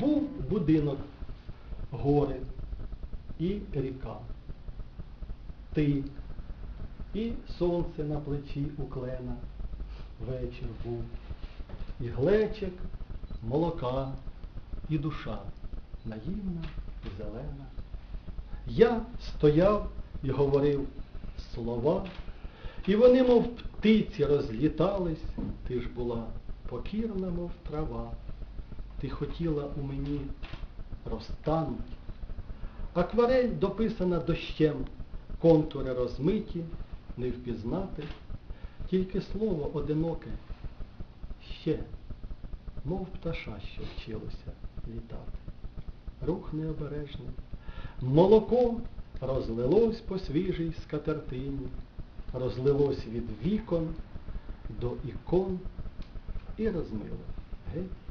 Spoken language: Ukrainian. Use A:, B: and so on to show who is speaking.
A: Був будинок, гори і ріка. Ти і сонце на плечі у клена. Вечір був. І глечик молока, і душа наївна і зелена. Я стояв і говорив слова, і вони, мов птиці, розлітались, ти ж була покірна, мов трава. Ти хотіла у мені розтануть. Акварель дописана дощем, контури розмиті, не впізнати, тільки слово одиноке ще, мов пташа, що вчилося літати. Рух необережний. Молоко розлилось по свіжій скатертині, розлилось від вікон до ікон і розмило геть